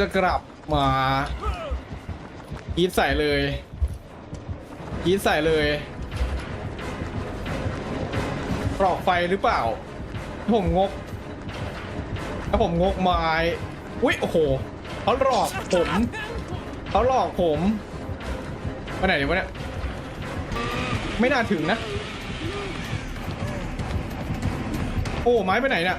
จะกลับมากีดใส่เลยกีดใส่เลยปลอกไฟหรือเปล่าถ้าผมงกถ้าผมงกไม้อุ้ยโอ้โหเขาหลอกผมเขาหลอกผมไปไหนดีวะเนี่ยไม่น่าถึงนะ โอ้ไม้ไปไหนเนี่ย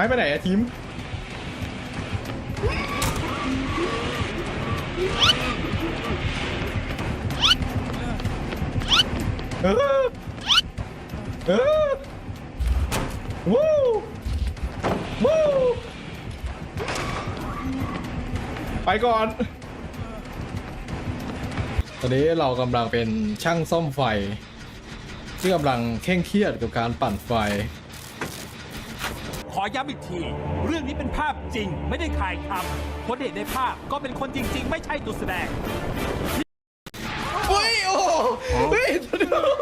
ม้ไปไหนอะทีมเออเออวู้วู้ไปก่อน ตอนนี้เรากำลังเป็นช่างซ่อมไฟ ที่กำลังเคร่งเครียดกับการปั่นไฟ อย้ำอีกที เรื่องนี้เป็นภาพจริงไม่ได้ถ่ายทำคนเห็นในภาพก็เป็นคนจริง ๆ ไม่ใช่ตัวแสดงเฮ้ยโอ้เฮ้ยสะดุ้ง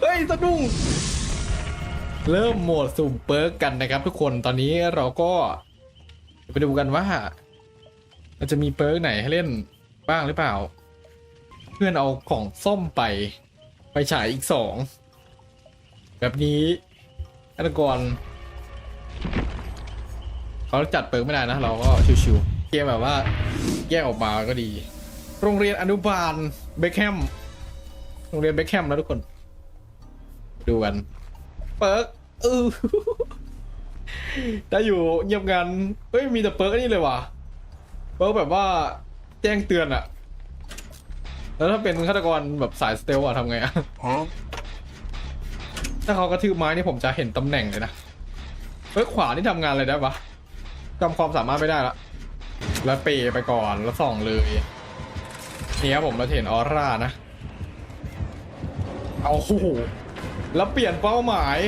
เฮ้ยสะดุ้งเริ่มโหมดสุ่มเปิร์กกันนะครับทุกคนตอนนี้เราก็ไปดูกันว่ามันจะมีเปิร์กไหนให้เล่นบ้างหรือเปล่า เพื่อนเอาของส้มไป ไปฉายอีกสอง แบบนี้ ฆาตกรเขาจัดเปิร์กไม่ได้นะ เราก็ชิวๆเกมแบบว่าแยกออกมาก็ดี โรงเรียนอนุบาลเบคแฮมโรงเรียนเบคแฮมนะทุกคน ดูกัน เปิร์กเออได้อยู่เงียบงันเฮ้ยมีแต่เปิร์กนนี่เลยว่ะเปิร์กแบบว่าแจ้งเตือนอะแล้วถ้าเป็นฆาตกรแบบสายสเตลอะทำไงอะ ถ้าเขากระทืบไม้นี่ผมจะเห็นตำแหน่งเลยนะเฮ้ยขวานี่ทำงานอะไรได้ปะจำความสามารถไม่ได้ละ แล้วเปย์ไปก่อนแล้วส่องเลยนี่ครับผมเราเห็นออร่านะ เอาโอ้โหแล้วเปลี่ยนเป้าหมาย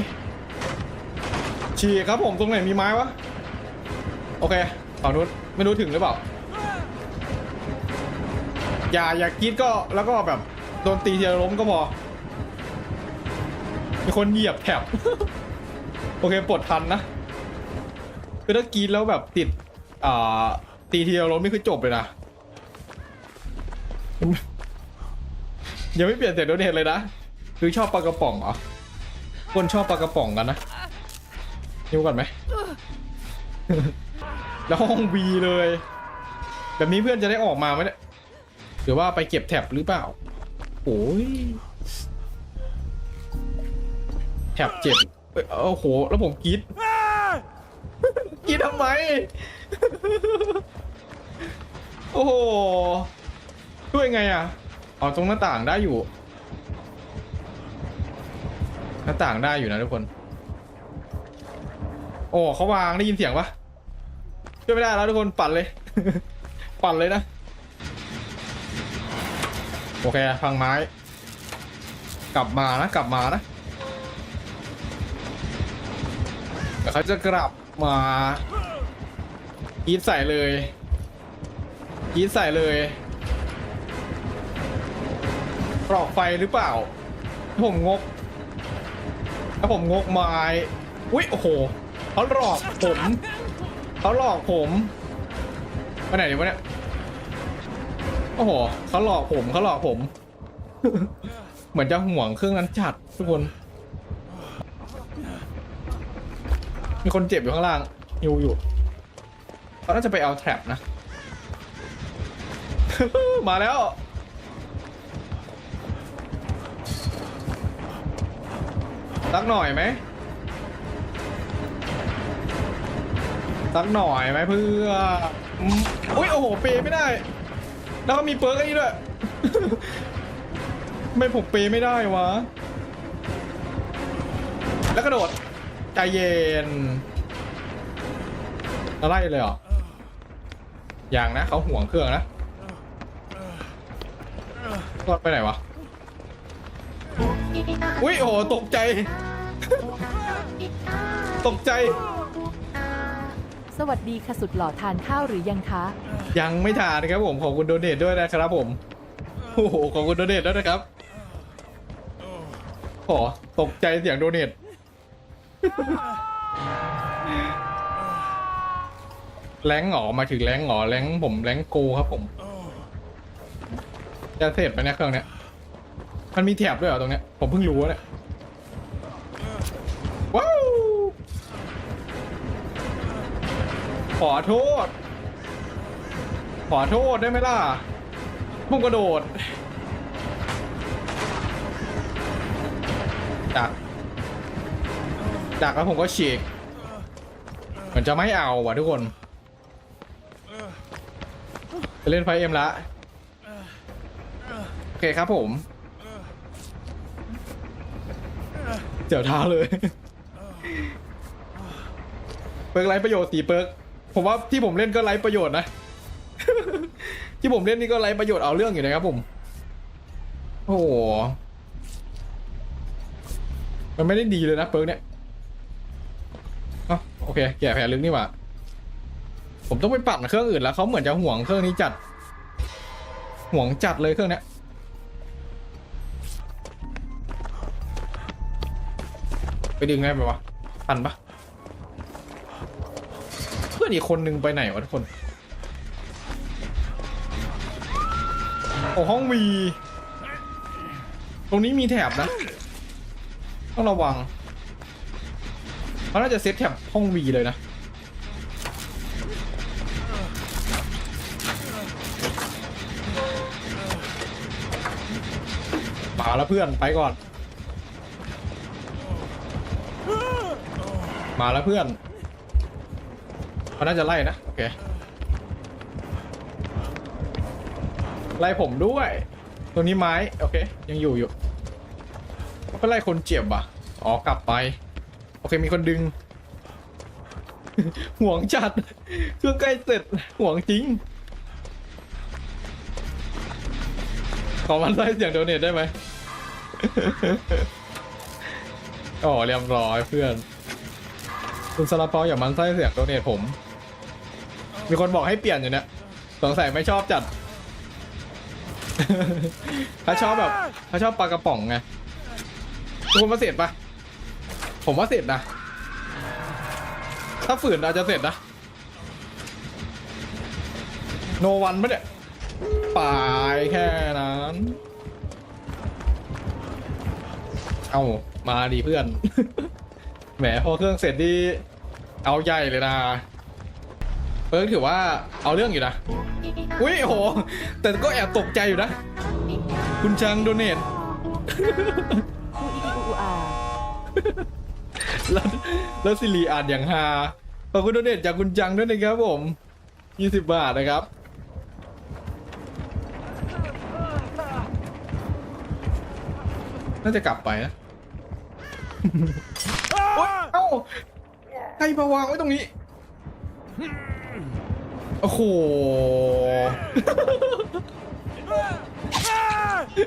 ฉีกครับผมตรงไหนมีไม้วะ โอเคฝั่งนู้นไม่รู้ถึงหรือเปล่า อย่าอย่ากีดก็แล้วก็แบบโดนตีทีละล้มก็พอ มีคนเหยียบแถบ โอเคปลดทันนะ คือถ้ากรีดแล้วแบบติด อ่า ตีทีละล้มนี่คือจบเลยนะ ยังไม่เปลี่ยนเสียงโดนเห็นเลยนะ คือชอบปลากระป๋องเหรอ คนชอบปลากระป๋องกันนะนิ้วก่อนไหม แล้วห้องวีเลย แบบนี้เพื่อนจะได้ออกมาไหมเนี่ยหรือว่าไปเก็บแท็บหรือเปล่า โอ้ย แท็บเจ็บเอ้ยโอ้โห แล้วผมกรีดกรีดทำไม โอ้โหช่วยไงอะอ๋อตรงหน้าต่างได้อยู่ หน้าต่างได้อยู่นะทุกคน โอ้เขาวางได้ยินเสียงปะช่วยไม่ได้แล้วทุกคนปั่นเลย ปั่นเลยนะ โอเคพังไม้ กลับมานะ กลับมานะ เดี๋ยวเขาจะกลับมากีดใส่เลยกีดใส่เลยปลอกไฟหรือเปล่าถ้าผมงกถ้าผมงกไม้อุ้ยโอ้โหเขาหลอกผมเขาหลอกผมไปไหนดีวะเนี่ยโอ้โหเขาหลอกผมเขาหลอกผม เหมือนจะห่วงเครื่องนั้นจัดทุกคน มีคนเจ็บอยู่ข้างล่างอยู่อยู่เขาน่าจะไปเอาแทร็บนะ มาแล้ว สักหน่อยไหมสักหน่อยไหมเพื่ออุ้ยโอ้โหเปยไม่ได้ แล้วก็มีเปิร์กอันนี้ด้วย ไม่ผมเปยไม่ได้วะ แล้วกระโดด ใจเย็นอะไรเลยเหรอ อย่างนะเขาห่วงเครื่องนะรอดไปไหนวะ อุ้ยโอ้โหตกใจ ตกใจ สวัสดีค่ะสุดหล่อทานข้าวหรือยังคะ ยังไม่ทานครับผม ขอบคุณโดเนทด้วยนะครับผม โอ้โห ขอบคุณโดเนทด้วยนะครับโอ้ตกใจเสียงโดเนท แรงหงอมาถึงแรงหงอแรงผมแรงโกครับผมจะเสร็จไปเนี่ยเครื่องเนี้ยมันมีแถบด้วยเหรอตรงเนี้ยผมเพิ่งรู้เนี่ยว้าวขอโทษ ขอโทษได้ไหมล่ะพุ่งกระโดดดัก ดักแล้วผมก็ฉีกเหมือนจะไม่เอาว่ะทุกคนจะเล่นไฟเอ็มละโอเคครับผมเจียวเท้าเลย เปิร์กไรประโยชน์ตีเปิร์กผมว่าที่ผมเล่นก็ไรประโยชน์นะ ที่ผมเล่นนี่ก็ไรประโยชน์เอาเรื่องอยู่นะครับผม โอ้โหมันไม่ได้ดีเลยนะเปิร์กเนี่ย เอ้าโอเคแก่แผลลึกนี่หว่า ผมต้องไปปรับเครื่องอื่นแล้วเขาเหมือนจะห่วงเครื่องนี้จัด ห่วงจัดเลยเครื่องเนี้ยไปดึงได้ไหมวะทันปะเพื่อนอีกคนนึงไปไหนวะทุกคน โอ้ห้องวีตรงนี้มีแถบนะ ต้องระวัง เขาน่าจะเซตแถบห้องวีเลยนะมาแล้วเพื่อนไปก่อน มาแล้วเพื่อนเขาน่าจะไล่นะโอเคไล่ผมด้วย ตัวนี้ไม้ โอเค ยังอยู่อยู่เขาก็ไล่คนเจ็บอะ อ๋อกลับไป อเคมีคนดึง ห่วงจัด เครื่องใกล้เสร็จ ห่วงจริง ขอมันไล่เสียงโดเนทได้ไหมอ๋อเรียบร้อยเพื่อน คุณซาลาเปาอย่ามันไส้เสียงโดเนทผม มีคนบอกให้เปลี่ยนอยู่เนี่ยสงสัยไม่ชอบจัดถ้าชอบแบบถ้าชอบปลากระป๋องไงทุกคนมาเสร็จปะ ผมว่าเสร็จนะ ถ้าฝืนอาจจะเสร็จนะ โนวันปะเนี่ยปลายแค่นั้น เอามาดีเพื่อน แหมพอเครื่องเสร็จดีเอาใหญ่เลยนะเอิร์กถือว่าเอาเรื่องอยู่นะ อุ้ยโห แต่ก็แอบตกใจอยู่นะ คุณจังโดเนท แล้วซิลีอ่านอย่างฮาขอบคุณโดเนทจากคุณจังด้วยนะครับผม20บาทนะครับ น่าจะกลับไปนะโอ๊ยเอ้าใครมาวางไว้ตรงนี้ โอ้โห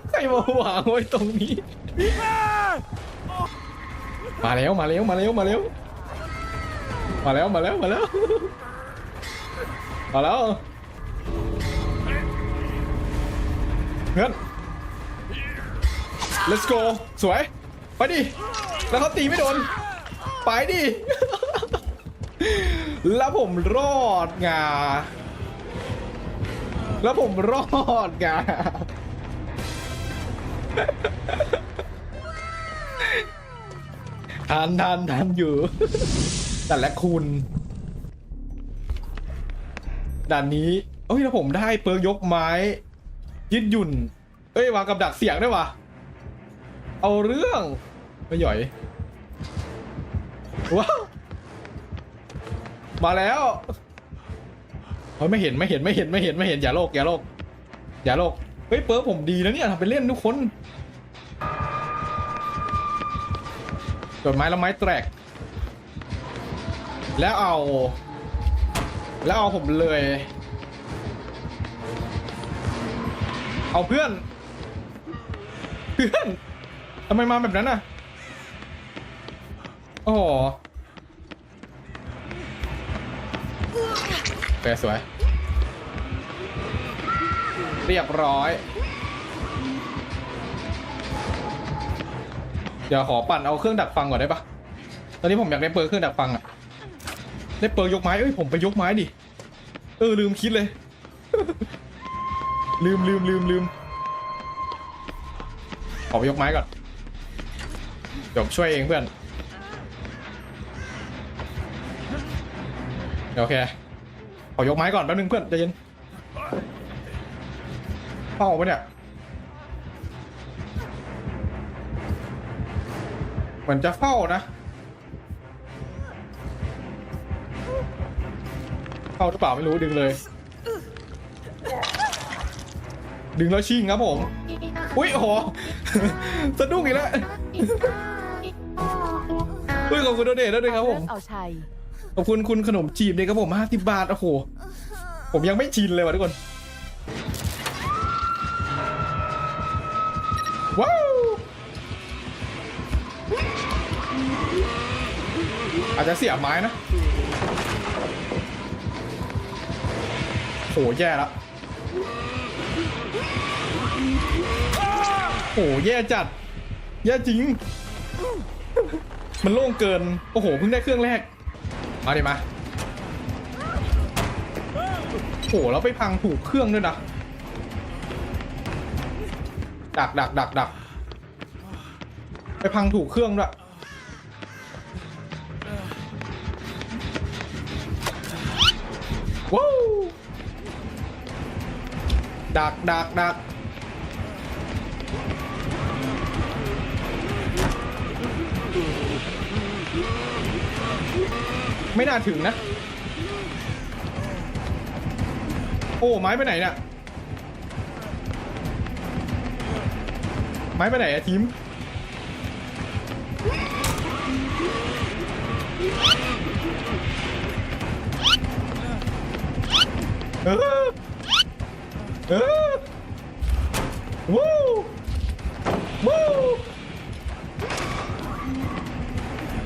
ใครมาวางไว้ตรงนี้ มาแล้ว มาแล้ว มาแล้ว มาแล้ว มาแล้วมาแล้วมาแล้วมาแล้วเพื่อน let's go สวย ไปดิ แล้วเขาตีไม่โดน ไปดิ แล้วผมรอดงาแล้วผมรอดงา ทันทันทันอยู่ แต่และคุณด่านนี้เอ้ยแล้วผมได้เปิร์กยกไม้ ยืดหยุ่น เอ้ยวางกับดักเสียงได้วยวะเอาเรื่องไม่หย่อยว้าวมาแล้วเฮ้ยไม่เห็นไม่เห็นไม่เห็นไม่เห็นไม่เห็นอย่าโลกอย่าโลกอย่าโลกเฮ้ยเปิร์กผมดีนะเนี่ยทำไปเล่นทุกคน โดนไม้แล้วไม้แตก แล้วเอา แล้วเอาผมเลย เอาเพื่อน เพื่อนทำไมมาแบบนั้นอะ โอ้โหแปสวย เรียบร้อย เดี๋ยวขอปั่นเอาเครื่องดักฟังก่อนได้ปะตอนนี้ผมอยากได้เปิร์เครื่องดักฟังอะได้เปิร์ยกไม้เอ้ยผมไปยกไม้ดิ เออลืมคิดเลย ลืมลืมลืมลืมขอไปยกไม้ก่อนเดี๋ยวช่วยเองเพื่อนโอเคขอยกไม้ก่อนแป๊บนึงเพื่อนใจเย็นเข้าปะเนี่ย มือนจะเฝ้านะเข้าหรือเปล่าไม่รู้ดึงเลย ดึงแล้วชิงครับผมอุ้ยโอ้โหสะดุ้งอีกแล้วอุ้ยขอบคุณโดเนทด้วยครับผมเริ่เอาชัยขอบคุณคุณขนมจีบเลยครับผมห้าสิบบาทโอ้โหผมยังไม่ชินเลยว่ะทุกคน จะเสียบไม้นะโหแย่ละโหแย่จัด แย่จริง มันโล่งเกิน โอ้โห เพิ่งได้เครื่องแรก มาดิมาโหแล้วไปพังถูกเครื่องด้วยนะ ดักดักดักดัก ไปพังถูกเครื่องด้วย ว้าวดักดักดักไม่น่าถึงนะ โอ้ ไม้ไปไหนเนี่ยไม้ไปไหนอะทีม เออเออวู้วู้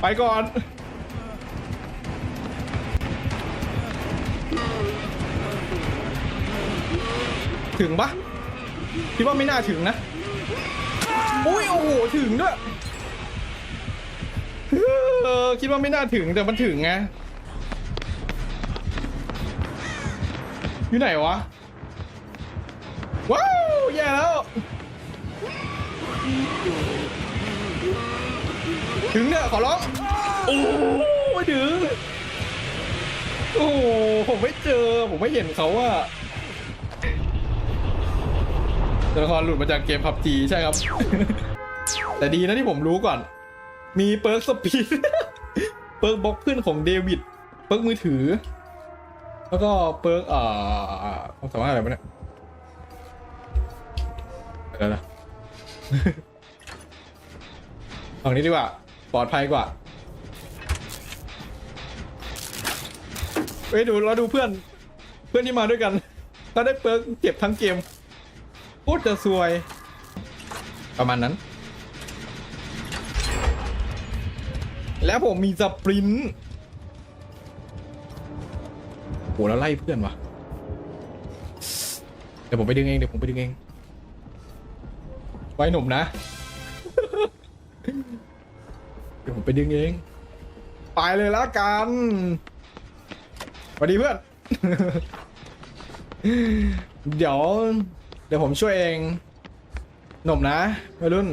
ไปก่อน ถึงปะคิดว่าไม่น่าถึงนะ อุ้ยโอ้โห ถึงด้วยคิดว่าไม่น่าถึงแต่มันถึงไง อยู่ไหนวะ ว้าวแย่แล้ว ถึงเนี่ยขอร้อง โอ้ไม่ถึง โอ้โหผมไม่เจอ ผมไม่เห็นเขาว่าตัวละครหลุดมาจากเกมพับจีใช่ครับ แต่ดีนะที่ผมรู้ก่อน มีเปิร์กสปีด เปิร์กบล็อกเพื่อนของเดวิด เปิร์กมือถือ แล้วก็เปิร์กอ่าความสามารถอะไรวะเนี่ยอะไรนะ ฝั่งนี้ดีกว่า ปลอดภัยกว่าเฮ้ยดูเราดูเพื่อน เพื่อนที่มาด้วยกันเขาได้เปิร์กเก็บทั้งเกมโคตรจะซวย ประมาณนั้น แล้วผมมีสปรินต์ หแล้วไล่เพื่อนวะเดี๋ยวผมไปดึงเองเดี๋ยวผมไปดึงเอง ไว้หนุ่มนะ เดี๋ยวผมไปดึงเอง ไปเลยละกันสวัสดีเพื่อน เดี๋ยว เดี๋ยวผมช่วยเอง หนุ่มนะวัยรุ่น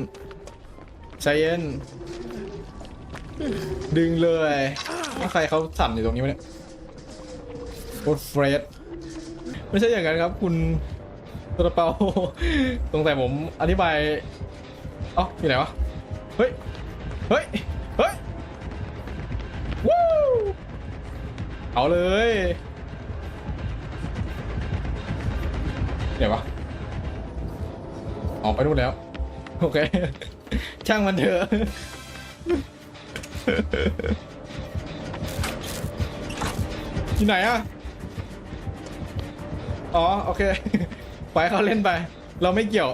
ใจเย็น ดึงเลยว่าใครเขาสั่นอยู่ตรงนี้วะเนี่ย โคตรเฟรดไม่ใช่อย่างนั้นครับ คุณตระเปาสงสัยผมอธิบายเอ้าอยู่ไหนวะ เฮ้ย เฮ้ย เฮ้ย วู้เอาเลยเดี๋ยววะ ออกไปนู่นแล้ว โอเค ช่างมันเถอะที่ไหนอะ อ๋อโอเคไปล่อยเขาเล่นไป เราไม่เกี่ยว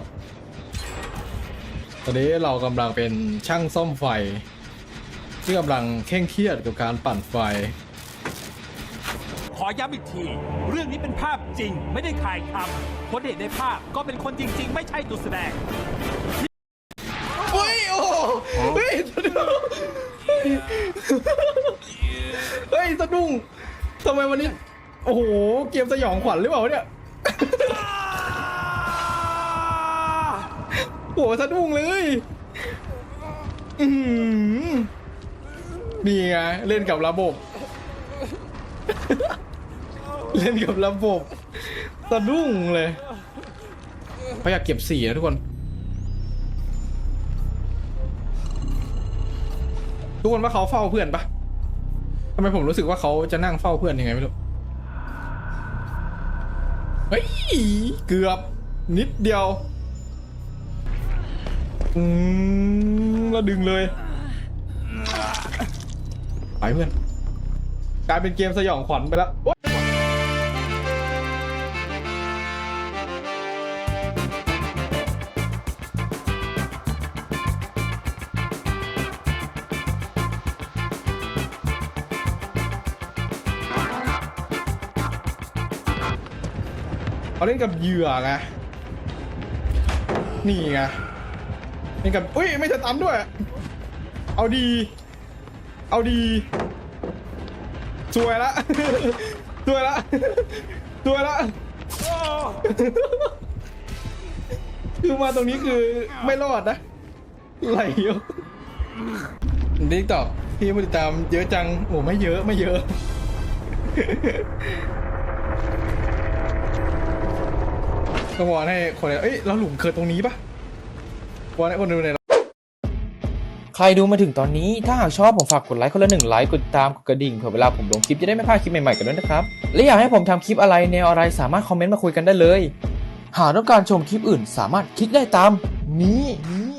ตอนนี้เรากำลังเป็นช่างซ่อมไฟ ที่กำลังเคร่งเครียดกับการปั่นไฟ ขอย้ำอีกที เรื่องนี้เป็นภาพจริงไม่ได้ถ่ายทำคนเห็นในภาพก็เป็นคนจริง ๆ ไม่ใช่ตัวแสดง อุ้ยโอ้โหเฮ้ยเฮ้ยสะดุ้งทำไมวันนี้ โอ้โห เกมสยองขวัญหรือเปล่าเนี่ยโอ้โหสะดุ้งเลย อือหือนี่ไง เล่นกับระบบ เล่นกับระบบ สะดุ้งเลยเขาอยากเก็บสีนะทุกคน ทุกคนว่าเขาเฝ้าเพื่อนปะทำไมผมรู้สึกว่าเขาจะนั่งเฝ้าเพื่อนยังไงไม่รู้ เฮ้ย เกือบนิดเดียว อืมแล้วดึงเลย ไปเพื่อน กลายเป็นเกมสยองขวัญไปแล้ว เขาเล่นกับเหยื่อไงนี่ไงเล่นกับอุ้ยไม่จะตันด้วย เอาดี เอาดีสวยละสวยละสวยละคือมาตรงนี้คือไม่รอดนะไหลเยอะดิกตอกพี่ผู้ติดตามเยอะจังโอ้ไม่เยอะไม่เยอะ ก็วอนให้คนเอ้ยแล้วหลุมเกิดตรงนี้ปะวอนให้คนดูในอยใครดูมาถึงตอนนี้ถ้าหากชอบผมฝากกดไลค์คนละหนึ่งไลค์กดติดตามกดกระดิ่งเผื่อเวลาผมลงคลิปจะได้ไม่พลาดคลิปใหม่ๆกันด้วยนะครับ และอยากให้ผมทำคลิปอะไรแนวอะไรสามารถคอมเมนต์มาคุยกันได้เลย หากต้องการชมคลิปอื่นสามารถคลิกได้ตามนี้นี้